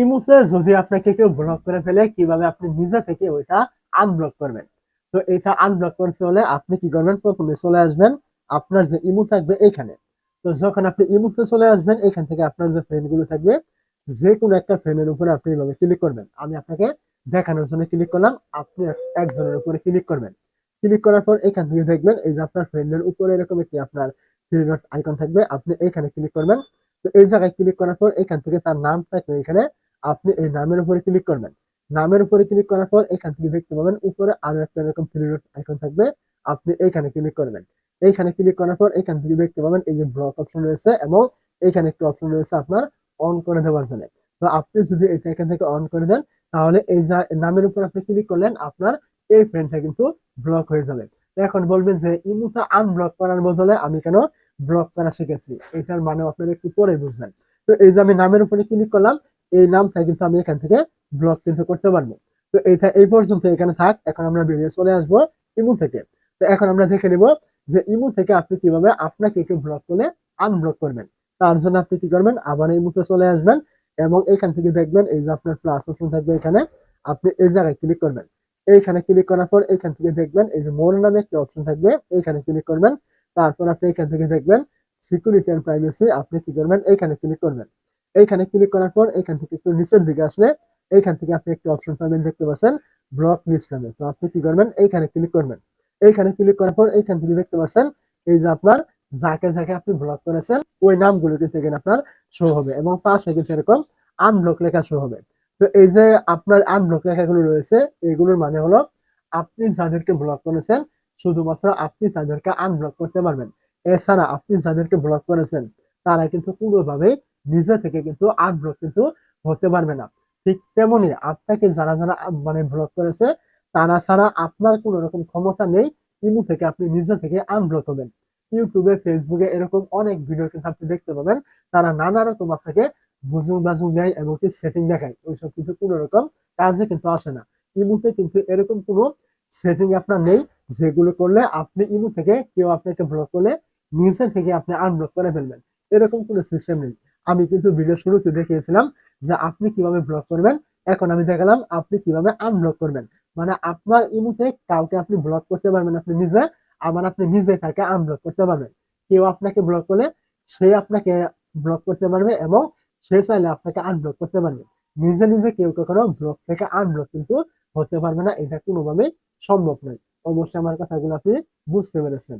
ইমুতে যদি আপনাকে কেউ ব্লক করে ফেলে, কীভাবে আপনি নিজে থেকে ওইটা আনব্লক করবেন? তো এটা আনব্লক করতে হলে আপনি কি করবেন? প্রথমে চলে আসবেন, আপনার যে ইমু থাকবে এখানে। তো যখন আপনি ইমুতে চলে আসবেন, এখান থেকে আপনার যে ফ্রেন্ডগুলো থাকবে যে কোনো একটা ফ্রেন্ডের উপরে আপনি এইভাবে ক্লিক করবেন। আমি আপনাকে দেখানোর জন্য ক্লিক করলাম, আপনি একজনের উপরে ক্লিক করবেন। ক্লিক করার পর এখান থেকে দেখবেন, এই যে আপনার ফ্রেন্ডের উপরে এরকম একটি আপনার আইকন থাকবে, আপনি এখানে ক্লিক করবেন। তো এই জায়গায় ক্লিক করার পর এখান থেকে তার নাম থাকবে এখানে আপনি এই নামের উপরে ক্লিক করবেন। নামের উপরে ক্লিক করার পর এখান থেকে দেখতে পাবেন, উপরে আরও একটা এরকম থ্রি ডট আইকন থাকবে, আপনি এইখানে ক্লিক করবেন। এইখানে ক্লিক করার পর এখান থেকে দেখতে পাবেন এই যে ব্লক অপশন রয়েছে এবং এখানে একটি অপশন রয়েছে আপনার অন করে দেওয়ার জন্য। তো আপনি যদি এটা এখান থেকে অন করে দেন, তাহলে এই যা নামের উপর আপনি ক্লিক করলেন, আপনার এই ফ্রেন্ডটা কিন্তু ব্লক হয়ে যাবে। এখন বলবেন যে ইমুটা আনব্লক করার বদলে আমি কেন ব্লক করা শিখেছি? এটার মানে আপনারা একটু পরে বুঝবেন। তো এই যে আমি নামের উপরে ক্লিক করলাম এই নামটা কিন্তু আমি এখান থেকে ব্লক কিন্তু করতে পারব। তো এটা এই পর্যন্ত এখানে থাক, এখন আমরা বেরিয়ে চলে আসব ইমু থেকে। তো এখন আমরা দেখে নিব যে ইমু থেকে আপনি কীভাবে আপনাকে কেউ ব্লক করলে আনব্লক করবেন। তার জন্য আপনি কি করবেন? আবার ইমুতে চলে আসবেন এবং এখান থেকে দেখবেন এই যে আপনার প্লাস অপশন থাকবে এখানে, আপনি এই জায়গায় ক্লিক করবেন। এইখানে ক্লিক করার পর এখান থেকে দেখবেন এই যে মোর নামে একটি অপশন থাকবে, এইখানে ক্লিক করবেন। তারপর আপনি এখান থেকে দেখবেন সিকিউরিটি অ্যান্ড প্রাইভেসি আপনি কি করবেন? এইখানে ক্লিক করবেন। এইখানে ক্লিক করার পর এখান থেকে একটু নিচের দিকে আসলে এইখান থেকে আপনি একটা অপশন পাবেন, দেখতে পাচ্ছেন ব্লক লিস্ট নামে। তো আপনি কি করবেন? এইখানে ক্লিক করবেন। এইখানে ক্লিক করার পর এইখান থেকে দেখতে পাচ্ছেন, এই যে আপনার যাকে যাকে আপনি ব্লক করেছেন, ওই নামগুলো কিন্তু এখানে আপনার শো হবে এবং পাশে কিন্তু এরকম আনব্লক লেখা শো হবে। তো এই যে আপনার আনব্লক লেখাগুলো রয়েছে, এগুলোর মানে হলো আপনি যাদেরকে ব্লক করেছেন, শুধুমাত্র আপনি তাদেরকে আনব্লক করতে পারবেন। এছাড়া আপনি যাদেরকে ব্লক করেছেন, তারা কিন্তু কোনোভাবেই নিজে থেকে কিন্তু আনব্লক কিন্তু হতে পারবে না। ঠিক তেমনি আপনাকে যারা যারা মানে ব্লক করেছে, তারা ছাড়া আপনার কোনো রকম ক্ষমতা নেই ইমু থেকে আপনি নিজে থেকে আনব্লক হবেন। ইউটিউবে ফেসবুকে এরকম অনেক ভিডিও কিন্তু আপনি দেখতে পাবেন। তারা নানা রকম আপনাকে বুজুং বাজুং দেয় এমনকি সেটিং দেখায়। ওইসব কিন্তু কোনো রকম কাজে কিন্তু আসে না। ইমুতে কিন্তু এরকম কোনো সেটিং আপনার নেই, যেগুলো করলে আপনি ইমু থেকে কেউ আপনাকে ব্লক করলে নিজে থেকে আপনি আনব্লক করে ফেলবেন। এরকম কোনো সিস্টেম নেই। আমি কিন্তু ভিডিও শুরুতে দেখিয়েছিলাম যে আপনি কীভাবে ব্লক করবেন। এখন আমি দেখালাম আপনি কীভাবে আনব্লক করবেন। মানে আপনার ইমুতে কাউকে আপনি ব্লক করতে পারবেন আপনি নিজে, আবার আপনি নিজে তাকে আনব্লক করতে পারবেন। কেউ আপনাকে ব্লক করলে সে আপনাকে ব্লক করতে পারবে এবং সে চাইলে আপনাকে আনব্লক করতে পারবে। নিজে নিজে কেউ কখনো ব্লক থেকে আনব্লক কিন্তু হতে পারবে না। এটা কোনোভাবেই সম্ভব নয়। অবশ্যই আমার কথাগুলো আপনি বুঝতে পেরেছেন।